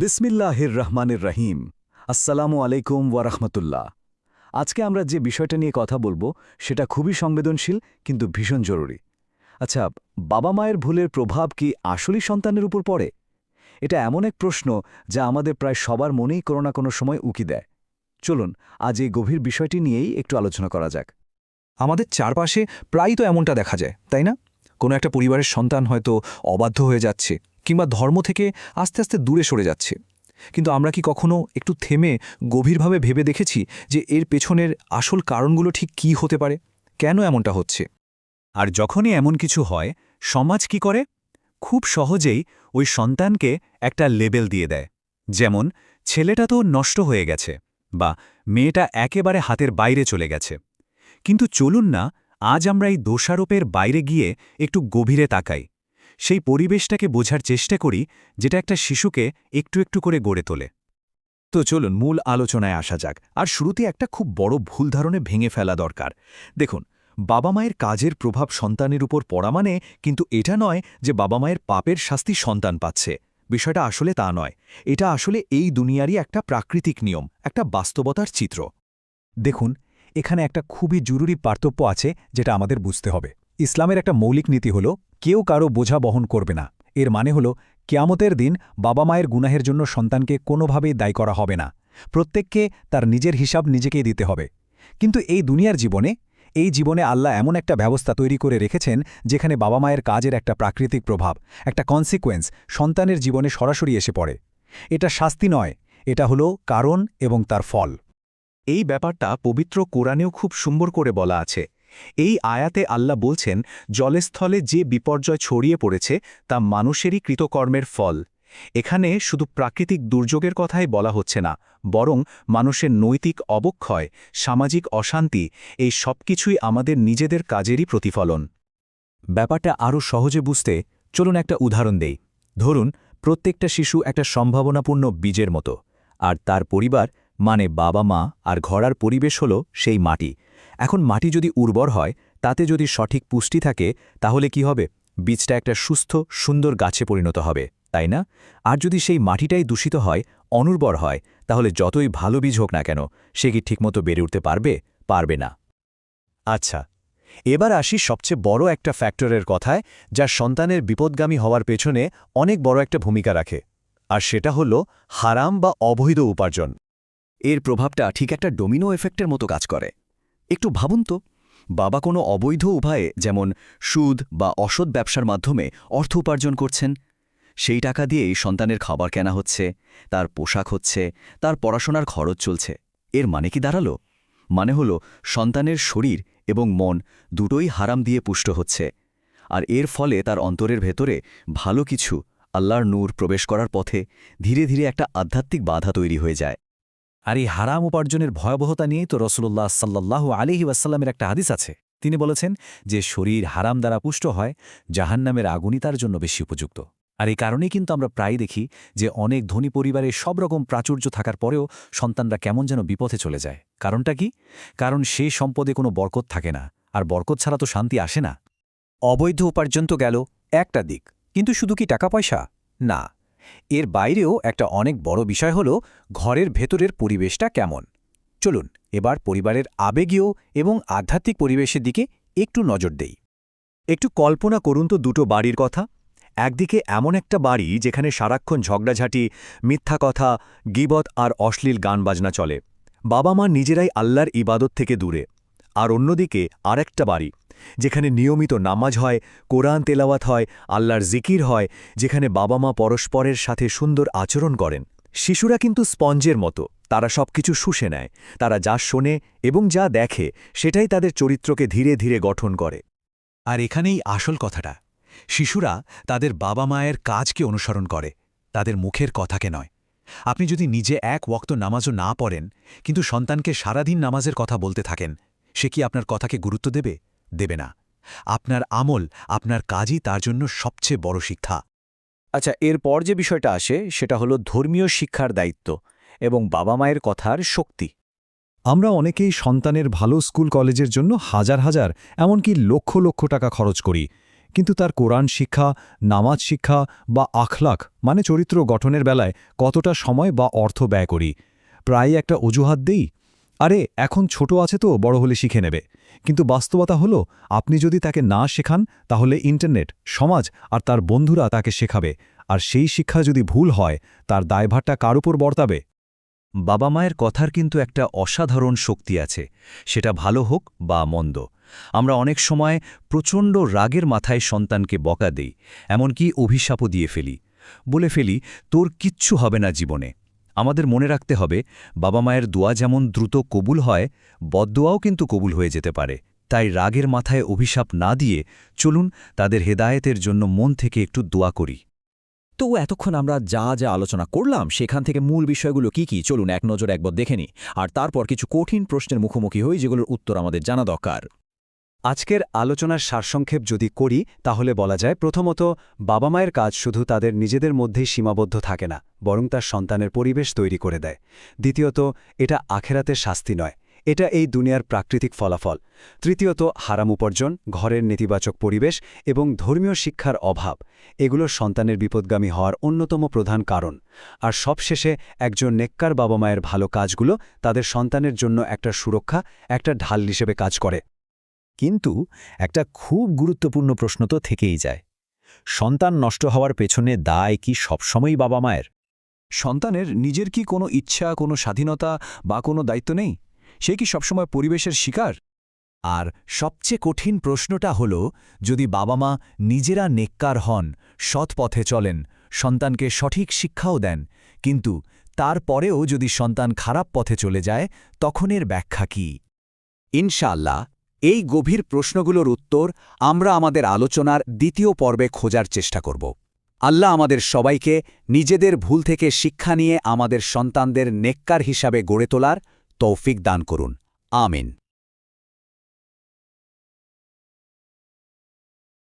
বিসমিল্লাহির রহমানের রহিম আসসালামু আলাইকুম ওয়ারহমতুল্লাহ আজকে আমরা যে বিষয়টা নিয়ে কথা বলব, সেটা খুবই সংবেদনশীল, কিন্তু ভীষণ জরুরি। আচ্ছা বাবা মায়ের ভুলের প্রভাব কি আসলেই সন্তানের উপর পড়ে? এটা এমন এক প্রশ্ন যা আমাদের প্রায় সবার মনেই কোনো না কোনো সময় উকি দেয়। চলুন, আজ এই গভীর বিষয়টি নিয়েই একটু আলোচনা করা যাক। আমাদের চারপাশে প্রায়ই তো এমনটা দেখা যায়, তাই না? কোনো একটা পরিবারের সন্তান হয়তো অবাধ্য হয়ে যাচ্ছে কিংবা ধর্ম থেকে আস্তে আস্তে দূরে সরে যাচ্ছে। কিন্তু আমরা কি কখনো একটু থেমে গভীরভাবে ভেবে দেখেছি যে এর পেছনের আসল কারণগুলো ঠিক কি হতে পারে? কেন এমনটা হচ্ছে? আর যখনই এমন কিছু হয়, সমাজ কি করে? খুব সহজেই ওই সন্তানকে একটা লেবেল দিয়ে দেয়। যেমন, ছেলেটা তো নষ্ট হয়ে গেছে বা মেয়েটা একেবারে হাতের বাইরে চলে গেছে। কিন্তু চলুন না, আজ আমরা এই দোষারোপের বাইরে গিয়ে একটু গভীরে তাকাই। সেই পরিবেশটাকে বোঝার চেষ্টা করি, যেটা একটা শিশুকে একটু একটু করে গড়ে তোলে। তো চলুন, মূল আলোচনায় আসা যাক। আর শুরুতে একটা খুব বড় ভুল ধারণে ভেঙে ফেলা দরকার। দেখুন, বাবা মায়ের কাজের প্রভাব সন্তানের উপর পড়া মানে কিন্তু এটা নয় যে বাবা মায়ের পাপের শাস্তি সন্তান পাচ্ছে। বিষয়টা আসলে তা নয়। এটা আসলে এই দুনিয়ারই একটা প্রাকৃতিক নিয়ম, একটা বাস্তবতার চিত্র। দেখুন, এখানে একটা খুবই জরুরি পার্থক্য আছে, যেটা আমাদের বুঝতে হবে। ইসলামের একটা মৌলিক নীতি হল কেউ কারও বোঝা বহন করবে না। এর মানে হল, কেয়ামতের দিন বাবা মায়ের গুনাহের জন্য সন্তানকে কোনোভাবেই দায়ী করা হবে না। প্রত্যেককে তার নিজের হিসাব নিজেকেই দিতে হবে। কিন্তু এই দুনিয়ার জীবনে, এই জীবনে আল্লাহ এমন একটা ব্যবস্থা তৈরি করে রেখেছেন, যেখানে বাবা মায়ের কাজের একটা প্রাকৃতিক প্রভাব, একটা কনসিকোয়েন্স সন্তানের জীবনে সরাসরি এসে পড়ে। এটা শাস্তি নয়, এটা হলো কারণ এবং তার ফল। এই ব্যাপারটা পবিত্র কোরআনেও খুব সুন্দর করে বলা আছে। এই আয়াতে আল্লাহ বলছেন, জলস্থলে যে বিপর্যয় ছড়িয়ে পড়েছে, তা মানুষেরই কৃতকর্মের ফল। এখানে শুধু প্রাকৃতিক দুর্যোগের কথাই বলা হচ্ছে না, বরং মানুষের নৈতিক অবক্ষয়, সামাজিক অশান্তি, এই সবকিছুই আমাদের নিজেদের কাজেরই প্রতিফলন। ব্যাপারটা আরও সহজে বুঝতে চলুন একটা উদাহরণ দেই। ধরুন, প্রত্যেকটা শিশু একটা সম্ভাবনাপূর্ণ বীজের মতো, আর তার পরিবার মানে বাবা মা আর ঘরার পরিবেশ হল সেই মাটি। এখন মাটি যদি উর্বর হয়, তাতে যদি সঠিক পুষ্টি থাকে, তাহলে কি হবে? বীজটা একটা সুস্থ, সুন্দর গাছে পরিণত হবে, তাই না? আর যদি সেই মাটিটাই দূষিত হয়, অনুর্বর হয়, তাহলে যতই ভালো বীজ হোক না কেন, সে কি ঠিকমতো বেড়ে উঠতে পারবে? পারবে না। আচ্ছা এবার আসি সবচেয়ে বড় একটা ফ্যাক্টরের কথায়, যা সন্তানের বিপদগামী হওয়ার পেছনে অনেক বড় একটা ভূমিকা রাখে, আর সেটা হল হারাম বা অবৈধ উপার্জন। এর প্রভাবটা ঠিক একটা ডোমিনো এফেক্টের মতো কাজ করে। একটু ভাবুন তো, বাবা কোনো অবৈধ উপায়ে যেমন সুদ বা অসৎ ব্যবসার মাধ্যমে অর্থ উপার্জন করছেন, সেই টাকা দিয়েই সন্তানের খাবার কেনা হচ্ছে, তার পোশাক হচ্ছে, তার পড়াশোনার খরচ চলছে। এর মানে কি দাঁড়াল? মানে হল সন্তানের শরীর এবং মন দুটোই হারাম দিয়ে পুষ্ট হচ্ছে, আর এর ফলে তার অন্তরের ভেতরে ভালো কিছু আল্লাহর নূর প্রবেশ করার পথে ধীরে ধীরে একটা আধ্যাত্মিক বাধা তৈরি হয়ে যায়। আর এই হারাম উপার্জনের ভয়াবহতা নিয়েই তো রসুল্লাহ সাল্লাহ আলিহি ওয়াসাল্লামের একটা হাদিস আছে। তিনি বলেছেন যে, শরীর হারাম দ্বারা পুষ্ট হয়, জাহান্নামের আগুনই তার জন্য বেশি উপযুক্ত। আর এই কারণেই কিন্তু আমরা প্রায় দেখি যে, অনেক ধনী পরিবারে সব রকম প্রাচুর্য থাকার পরেও সন্তানরা কেমন যেন বিপথে চলে যায়। কারণটা কি? কারণ সেই সম্পদে কোনো বরকত থাকে না, আর বরকত ছাড়া তো শান্তি আসে না। অবৈধ উপার্জন তো গেল একটা দিক, কিন্তু শুধু কি টাকা পয়সা? না। এর বাইরেও একটা অনেক বড় বিষয় হল ঘরের ভেতরের পরিবেশটা কেমন। চলুন, এবার পরিবারের আবেগীয় এবং আধ্যাত্মিক পরিবেশের দিকে একটু নজর দেই। একটু কল্পনা করুন তো দুটো বাড়ির কথা। একদিকে এমন একটা বাড়ি যেখানে সারাক্ষণ ঝগড়াঝাঁটি, মিথ্যা কথা, গিবত আর অশ্লীল গান বাজনা চলে। বাবা মা নিজেরাই আল্লাহর ইবাদত থেকে দূরে। আর অন্যদিকে আরেকটা বাড়ি যেখানে নিয়মিত নামাজ হয়, কোরআন তেলাওয়াত হয়, আল্লাহর জিকির হয়, যেখানে বাবা মা পরস্পরের সাথে সুন্দর আচরণ করেন। শিশুরা কিন্তু স্পঞ্জের মতো, তারা সবকিছু শুষে নেয়, তারা যা শোনে এবং যা দেখে, সেটাই তাদের চরিত্রকে ধীরে ধীরে গঠন করে। আর এখানেই আসল কথাটা, শিশুরা তাদের বাবা মায়ের কাজকে অনুসরণ করে, তাদের মুখের কথাকে নয়। আপনি যদি নিজে এক ওক্ত নামাজও না পড়েন, কিন্তু সন্তানকে সারাদিন নামাজের কথা বলতে থাকেন, সে কি আপনার কথাকে গুরুত্ব দেবে? দেবে না। আপনার আমল আপনার কাজই তার জন্য সবচেয়ে বড় শিক্ষা। আচ্ছা এরপর যে বিষয়টা আসে, সেটা হলো ধর্মীয় শিক্ষার দায়িত্ব এবং বাবা মায়ের কথার শক্তি। আমরা অনেকেই সন্তানের ভালো স্কুল কলেজের জন্য হাজার হাজার, এমনকি লক্ষ লক্ষ টাকা খরচ করি। কিন্তু তার কোরআন শিক্ষা, নামাজ শিক্ষা বা আখলাখ মানে চরিত্র গঠনের বেলায় কতটা সময় বা অর্থ ব্যয় করি? প্রায় একটা অজুহাত দেই? আরে, এখন ছোট আছে তো, বড় হলে শিখে নেবে। কিন্তু বাস্তবতা হলো, আপনি যদি তাকে না শেখান, তাহলে ইন্টারনেট, সমাজ আর তার বন্ধুরা তাকে শেখাবে। আর সেই শিক্ষা যদি ভুল হয়, তার দায়ভারটা কার উপর বর্তাবে? বাবা মায়ের কথার কিন্তু একটা অসাধারণ শক্তি আছে। সেটা ভালো হোক বা মন্দ। আমরা অনেক সময় প্রচণ্ড রাগের মাথায় সন্তানকে বকা দেই, এমনকি অভিশাপও দিয়ে ফেলি। বলে ফেলি, তোর কিচ্ছু হবে না জীবনে। আমাদের মনে রাখতে হবে, বাবা মায়ের দোয়া যেমন দ্রুত কবুল হয়, বদদোয়াও কিন্তু কবুল হয়ে যেতে পারে। তাই রাগের মাথায় অভিশাপ না দিয়ে চলুন তাদের হেদায়েতের জন্য মন থেকে একটু দোয়া করি। তো এতক্ষণ আমরা যা যা আলোচনা করলাম, সেখান থেকে মূল বিষয়গুলো কি কি? চলুন এক নজর একবার দেখে আর তারপর কিছু কঠিন প্রশ্নের মুখোমুখি হই, যেগুলোর উত্তর আমাদের জানা দরকার। আজকের আলোচনার সারসংক্ষেপ যদি করি, তাহলে বলা যায়, প্রথমত, বাবা মায়ের কাজ শুধু তাদের নিজেদের মধ্যেই সীমাবদ্ধ থাকে না, বরং তার সন্তানের পরিবেশ তৈরি করে দেয়। দ্বিতীয়ত, এটা আখেরাতের শাস্তি নয়, এটা এই দুনিয়ার প্রাকৃতিক ফলাফল। তৃতীয়ত, হারাম উপার্জন, ঘরের নেতিবাচক পরিবেশ এবং ধর্মীয় শিক্ষার অভাব, এগুলো সন্তানের বিপদগামী হওয়ার অন্যতম প্রধান কারণ। আর সবশেষে, একজন নেককার বাবা মায়ের ভালো কাজগুলো তাদের সন্তানের জন্য একটা সুরক্ষা, একটা ঢাল হিসেবে কাজ করে। কিন্তু একটা খুব গুরুত্বপূর্ণ প্রশ্ন তো থেকেই যায়। সন্তান নষ্ট হওয়ার পেছনে দায় কি সবসময়ই বাবা মায়ের? সন্তানের নিজের কি কোনো ইচ্ছা কোনো স্বাধীনতা বা কোনো দায়িত্ব নেই? সে কি সবসময় পরিবেশের শিকার? আর সবচেয়ে কঠিন প্রশ্নটা হল যদি বাবা মা নিজেরা নেককার হন সৎ পথে চলেন সন্তানকে সঠিক শিক্ষাও দেন কিন্তু তারপরেও যদি সন্তান খারাপ পথে চলে যায় তখনের ব্যাখ্যা কি? ইনশাআল্লাহ এই গভীর প্রশ্নগুলোর উত্তর আমরা আমাদের আলোচনার দ্বিতীয় পর্বে খোঁজার চেষ্টা করব। আল্লাহ আমাদের সবাইকে নিজেদের ভুল থেকে শিক্ষা নিয়ে আমাদের সন্তানদের নেককার হিসাবে গড়ে তোলার তৌফিক দান করুন। আমিন।